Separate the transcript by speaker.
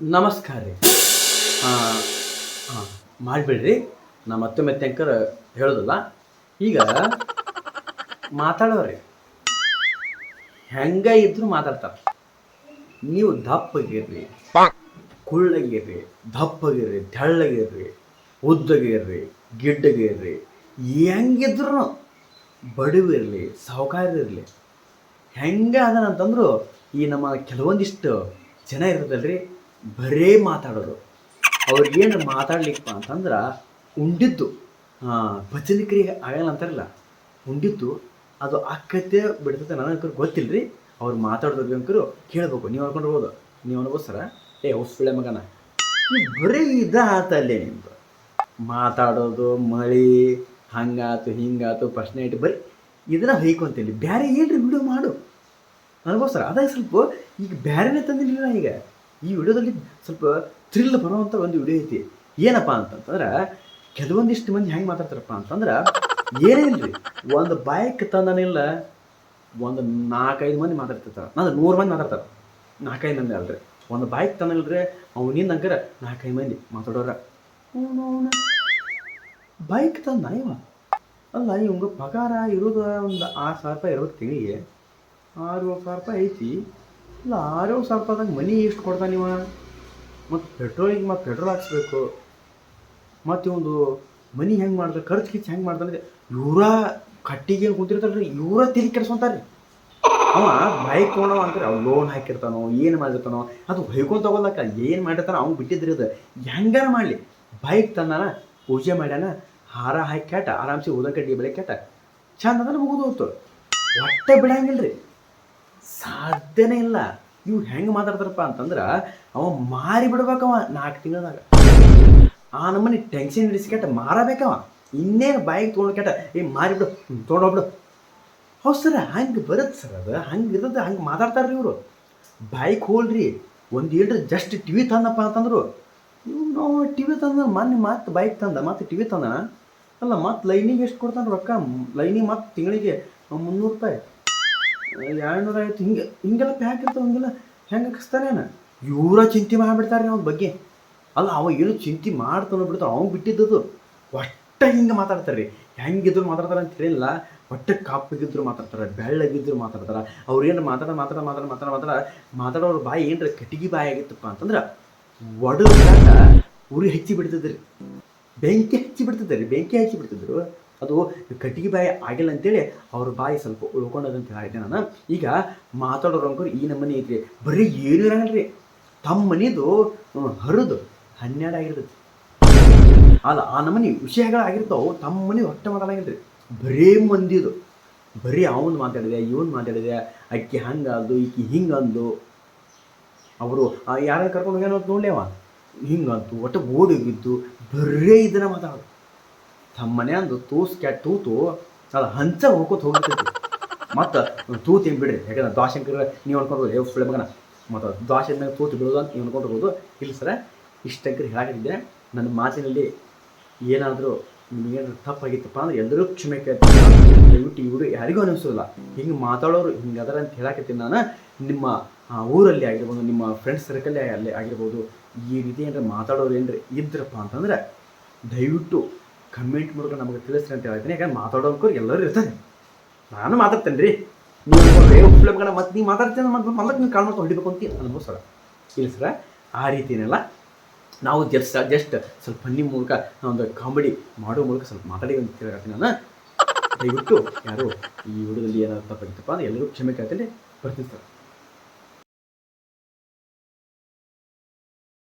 Speaker 1: ನಮಸ್ಕಾರ ರೀ. ಹಾಂ ಮಾಡಿಬಿಡ್ರಿ. ನಾ ಮತ್ತೆ ಮತ್ತೆ ಅಂಕರ್ ಹೇಳೋದಿಲ್ಲ, ಈಗ ಮಾತಾಡೋರಿ ಹೆಂಗ ಇದ್ರು ಮಾತಾಡ್ತಾರೆ. ನೀವು ದಪ್ಪಗಿರ್ರಿ, ಕುಳ್ಳಗಿರ್ರಿ, ದಪ್ಪಗಿರ್ರಿ, ತೆಳ್ಳಗಿರ್ರಿ, ಉದ್ದಗಿರ್ರಿ, ಗಿಡ್ಡಗಿರ್ರಿ ಹೆಂಗಿದ್ರು ಬಡವಿರಲಿ ಸಾಹುಕಾರರಿರಲಿ ಹೆಂಗೆ ಅದನಂತಂದ್ರು ಈ ನಮ್ಮ ಕೆಲವೊಂದಿಷ್ಟು ಜನ ಇರ್ತದಲ್ರಿ ಬರೇ ಮಾತಾಡೋದು. ಅವ್ರಿಗೇನು ಮಾತಾಡ್ಲಿಕ್ಕಪ್ಪ ಅಂತಂದ್ರೆ ಉಂಡಿದ್ದು. ಭಜನಿಕರಿಗೆ ಆಗಲ್ಲ ಅಂತಾರಲ್ಲ, ಉಂಡಿದ್ದು, ಅದು ಆಕತೆ ಬಿಡ್ತದೆ ನನಗಂಕರು ಗೊತ್ತಿಲ್ಲ ರೀ ಅವ್ರು ಮಾತಾಡೋದ್ರಿಗೆ ಅಂಕರು ಕೇಳ್ಬೇಕು, ನೀವು ಅನ್ಕೊಂಡಿರ್ಬೋದು. ನೀವು ಅನ್ಬೋದು ಸರ? ಏ ಹೊಸ್ಬಿಳೆ ಮಗನ. ಬರೀ ಇದ ಆತಲ್ಲೇ ನಿಮ್ದು. ಮಾತಾಡೋದು, ಮಳಿ, ಹಂಗಾತು, ಹಿಂಗಾತು, ಪ್ರಶ್ನೆ ಇಟ್ಟು ಬರೀ ಇದನ್ನ ಹೊಯ್ಕೊಂತೀನಿ ಬೇರೆ ಏನ್ರಿ ವಿಡಿಯೋ ಮಾಡು. ನನಗೋಸ್ಕರ ಅದ ಸ್ವಲ್ಪ ಈಗ ಬೇರೆನೇ ತಂದಿಲ್ಲ ಈಗ? ಈ ವಿಡಿಯೋದಲ್ಲಿ ಸ್ವಲ್ಪ ಥ್ರಿಲ್ ಬರುವಂಥ ಒಂದು ವಿಡಿಯೋ ಐತಿ. ಏನಪ್ಪ ಅಂತಂತಂದ್ರೆ ಕೆಲವೊಂದಿಷ್ಟು ಮಂದಿ ಹೆಂಗೆ ಮಾತಾಡ್ತಾರಪ್ಪ ಅಂತಂದ್ರೆ ಏನೇ ಇಲ್ರಿ ಒಂದು ಬೈಕ್ ತಂದನಿಲ್ಲ ಒಂದು ನಾಲ್ಕೈದು ಮಂದಿ ಮಾತಾಡ್ತಿರ್ತಾರೆ. ಅಂದ್ರೆ ನೂರು ಮಂದಿ ಮಾತಾಡ್ತಾರೆ. ನಾಲ್ಕೈದು ಮಂದಿ ಅಲ್ರಿ. ಒಂದು ಬೈಕ್ ತಂದಿಲ್ರಿ ಅವನಿಂದ ಅಂಕರ ನಾಲ್ಕೈದು ಮಂದಿ ಮಾತಾಡೋರ. ಬೈಕ್ ತಂದ ಇವ. ಅಲ್ಲ ಇವಂಗ ಪಗಾರ ಇರೋದು ಒಂದು ಆರು ಸಾವಿರ ರೂಪಾಯಿ ಇರೋದು ತಿಂಗಳಿಗೆ. ಆರು ಸಾವಿರ ರೂಪಾಯಿ ಐತಿ. ಇಲ್ಲ, ಆರು ಏಳು ಸಾವಿರ ರೂಪಾಯಿದಾಗ ಮನಿ ಎಷ್ಟು ಕೊಡ್ತಾನೆ ಇವ? ಮತ್ತು ಪೆಟ್ರೋಲಿಗೆ ಮತ್ತು ಪೆಟ್ರೋಲ್ ಹಾಕ್ಸ್ಬೇಕು. ಮತ್ತು ಒಂದು ಮನಿ ಹೆಂಗೆ ಮಾಡ್ತಾರೆ, ಖರ್ಚು ಕಿಚ್ಚು ಹೆಂಗೆ ಮಾಡ್ತಾನೆ ಇವರ ಕಟ್ಟಿಗೆ ಕುಂತಿರ್ತಾರೆ ಇವರ ತಿರುಗಿ ಕೆಡ್ಸ್ಕೊಂತಾರೆ ಅವ ಬೈಕ್ ತೊಗೊಂಡವ ಅಂತಾರೆ ಅವ್ನು ಲೋನ್ ಹಾಕಿರ್ತಾನೋ, ಏನು ಮಾಡಿರ್ತಾನೋ, ಅದು ಹೊಯ್ಕೊಂಡ್ ತಗೊಳಕ ಏನು ಮಾಡಿರ್ತಾನೋ ಅವ್ನು ಬಿಟ್ಟಿದ್ರಿ ಅದು ಹೆಂಗಾರ ಮಾಡಲಿ. ಬೈಕ್ ತಂದಾನ, ಪೂಜೆ ಮಾಡ್ಯಾನ, ಹಾರ ಹಾಕಿ ಕೆಟ್ಟ, ಆರಾಮ್ಸೆ ಉದ ಕಡ್ಡಿ ಬೆಳೆ ಕ್ಯಾಟ ಚಂದ ಅಂದ್ರೆ ಮುಗಿದು ಹೋಗ್ತು ಹೊಟ್ಟೆ ಬಿಡಂಗಿಲ್ರಿ. ಸಾಧ್ಯನೇ ಇಲ್ಲ. ಇವು ಹೆಂಗೆ ಮಾತಾಡ್ತಾರಪ್ಪ ಅಂತಂದ್ರೆ ಅವ ಮಾರಿ ಬಿಡ್ಬೇಕವ ನಾಲ್ಕು ತಿಂಗಳದಾಗ. ಆ ನಮ್ಮನೆ ಟೆನ್ಷನ್ ಹಿಡಿಸ್ಕೆಟ್ಟ ಮಾರಬೇಕವ. ಇನ್ನೇನು ಬಾಯಿಗೆ ತೊಗೊಂಡು ಕೆಟ್ಟ, ಏ ಮಾರಿಬಿಡು ತೊಗೊಂಡೋಗ್ಬಿಡು ಹೌದು ಸರ್, ಹಂಗೆ ಬರುತ್ತೆ ಸರ್ ಅದು. ಹಂಗೆ ಇರೋದು, ಹಂಗೆ ಮಾತಾಡ್ತಾರ್ರಿ ಇವರು. ಬೈಕ್ ಹೋಲ್ರಿ, ಒಂದು ಏನ್ರಿ ಜಸ್ಟ್ ಟಿ ವಿ ತಂದಪ್ಪ ಅಂತಂದ್ರು. ನಾವು ಟಿ ವಿ ತಂದ, ಮೊನ್ನೆ ಮತ್ತೆ ಬೈಕ್ ತಂದ. ಮತ್ತೆ ಟಿ ವಿ ತಂದ ಅಲ್ಲ ಮತ್ತೆ ಲೈನಿಗೆ ಎಷ್ಟು ಕೊಡ್ತಾನೆ ರೊಕ್ಕ? ಲೈನಿಗೆ ಮತ್ತೆ ತಿಂಗಳಿಗೆ, ಮುನ್ನೂರು ರೂಪಾಯಿ. ಎರಡುನೂರ ಐವತ್ತು ಹಿಂಗೆ, ಹಿಂಗೆಲ್ಲ ಪ್ಯಾಕ್ ಇರ್ತಾವೆ, ಹಂಗೆಲ್ಲ ಹೆಂಗೆ ಹಾಕಿಸ್ತಾನೇನ ಇವರ ಚಿಂತೆ ಮಾಡಿಬಿಡ್ತಾರೆ ಅವ್ನ ಬಗ್ಗೆ. ಅಲ್ಲ, ಅವ ಏನು ಚಿಂತೆ ಮಾಡ್ತಾನೋ ಬಿಡ್ತಾವ ಅವ್ನು ಬಿಟ್ಟಿದ್ದದು. ಒಟ್ಟ ಹಿಂಗೆ ಮಾತಾಡ್ತಾರೆ ರೀ. ಹೆಂಗಿದ್ರು ಮಾತಾಡ್ತಾರೆ ಅಂತ ಹೇಳಿಲ್ಲ. ಒಟ್ಟ ಕಾಪಿಗಿದ್ರು ಮಾತಾಡ್ತಾರೆ, ಬೆಳ್ಳಗಿದ್ರು ಮಾತಾಡ್ತಾರೆ. ಅವ್ರು ಏನು ಮಾತಾಡ ಮಾತಾಡ ಮಾತಾಡ ಮಾತಾಡ ಮಾತಾಡ, ಮಾತಾಡೋರು ಬಾಯಿ ಏನ್ರ ಕಟ್ಟಿಗೆ ಬಾಯಿ ಆಗಿತ್ತಪ್ಪ ಅಂತಂದ್ರೆ ಒಡದಾಗ ಉರಿ ಹಚ್ಚಿ ಬಿಡ್ತಿದ್ರಿ. ಬೆಂಕಿ ಹಚ್ಚಿ ಬಿಡ್ತಿದ್ರಿ, ಬೆಂಕಿ ಹಚ್ಚಿ ಬಿಡ್ತಿದ್ರು. ಅದು ಕಟ್ಟಿಗೆ ಬಾಯಿ ಆಗಿಲ್ಲ ಅಂತೇಳಿ ಅವ್ರ ಬಾಯಿ ಸ್ವಲ್ಪ ಉಳ್ಕೊಂಡದಂತ ಹೇಳಿದೆ ನಾನು. ಈಗ ಮಾತಾಡೋರು ಅಂಕರು ಈ ನಮ್ಮನೆ ಐತ್ರಿ. ಬರೀ ಏನು ಇರಂಗಿಲ್ರಿ. ತಮ್ಮ ಮನಿದು ಹರಿದು ಹನ್ನೆರಡು ಆಗಿರ್ತೈತಿ. ಅಲ್ಲ, ಆ ನಮ್ಮನೆ ವಿಷಯಗಳಾಗಿರ್ತಾವೆ, ತಮ್ಮ ಮನೆ ಹೊಟ್ಟೆ ಮಾತಾಡಂಗಿಲ್ರಿ ಬರೀ ಮಂದಿದು. ಬರೀ ಅವನು ಮಾತಾಡಿದೆ, ಇವನು ಮಾತಾಡಿದೆ, ಅಕ್ಕಿ ಹಂಗಂದು ಈಕಿ ಅಂದು ಅವರು ಯಾರು ಕರ್ಕೊಂಡು ಹೋಗ್ಯಾನ ನೋಡ್ಲೇವ? ಹಿಂಗಂತು, ಒಟ್ಟು ಓಡೋಗಿದ್ದು ಬರೀ ಇದನ್ನ ಮಾತಾಡೋದು. ತಮ್ಮ ಮನೆ ಅಂದು ತೂಸ್ ಕ್ಯಾಟ್ ತೂತು ಅಲ್ಲ ಹಂಚ ಹೋಗೋತ್ ಹೋಗ್ತೈತಿ ಮತ್ತು ತೂತು ಏನು ಬಿಡ್ರಿ? ಯಾಕಂದ್ರೆ ದ್ವಾಶಂಕರ ನೀವು ಅನ್ಕೊಂಡು ಏ ಸುಳ್ಳೆ ಮಗನ. ಮತ್ತು ದ್ವಾಶ ಮೇಲೆ ತೂತು ಬಿಡೋದು ಅಂತ ನೀವು ಅನ್ಕೊಂಡಿರ್ಬೋದು ಇಲ್ಲ ಸರ ಇಷ್ಟಂಕರ್ ಹೇಳಾಕಿದ್ದೆ ನನ್ನ ಮಾತಿನಲ್ಲಿ ಏನಾದರೂ ನಿಮಗೇನಾದ್ರು ತಪ್ಪಾಗಿತ್ತಪ್ಪ ಅಂದ್ರೆ ಎಲ್ಲರೂ ಕ್ಷಮೆ ಕೇಳ್ತೀನಿ ದಯವಿಟ್ಟು ಇವರು ಯಾರಿಗೂ ಅನಿಸೋದಿಲ್ಲ. ಹಿಂಗೆ ಮಾತಾಡೋರು ಹಿಂಗೆ ಅದರ ಅಂತ ಹೇಳಾಕತ್ತೀನಿ ನಾನು. ನಿಮ್ಮ ಊರಲ್ಲಿ ಆಗಿರ್ಬೋದು, ನಿಮ್ಮ ಫ್ರೆಂಡ್ಸ್ ಸರ್ಕಲ್ಲೇ ಅಲ್ಲಿ ಆಗಿರ್ಬೋದು, ಈ ರೀತಿ ಏನಾರ ಮಾತಾಡೋರು ಏನ್ರಿ ಇದ್ರಪ್ಪ ಅಂತಂದ್ರೆ ದಯವಿಟ್ಟು ಕಮೆಂಟ್ ಮೂಲಕ ನಮಗೆ ತಿಳಿಸ್ರಿ ಅಂತ ಹೇಳ್ತೀನಿ. ಯಾಕಂದ್ರೆ ಮಾತಾಡೋಕ್ಕೂ ಎಲ್ಲರೂ ಇರ್ತಾರೆ. ನಾನು ಮಾತಾಡ್ತೇನೆ ರೀ ನೀವು ಫ್ಲಮ್ಗಳ ಮತ್ತೆ ನೀವು ಮಾತಾಡ್ತೀನಿ ಮತ್ತೆ ಮಲ್ಲಕ್ಕೆ ನೀವು ಮಾಡ್ಕೊಂಡು ಹೊಡಿಬೇಕು ಅಂತ ಸರ ಇಲ್ಲ ಸರ, ಆ ರೀತಿನೆಲ್ಲ ನಾವು ಜಸ್ಟ್ ಜಸ್ಟ್ ಸ್ವಲ್ಪ ಫನ್ನಿ ಮೂಲಕ ಒಂದು ಕಾಮಿಡಿ ಮಾಡೋ ಮೂಲಕ ಸ್ವಲ್ಪ ಮಾತಾಡಿ ಅಂತ ಹೇಳ್ತೀನಿ ನಾನು. ದಯವಿಟ್ಟು ಯಾರು ಈ ವಿಡಿಯೋದಲ್ಲಿ ಏನಾದ್ರು ತಪ್ಪಾಗಿತ್ತಪ್ಪ ಅಂದ್ರೆ ಎಲ್ಲರೂ ಕ್ಷಮೆ ಕೇಳ್ತೀನಿ. ಬರ್ತೀನಿ ಸರ್.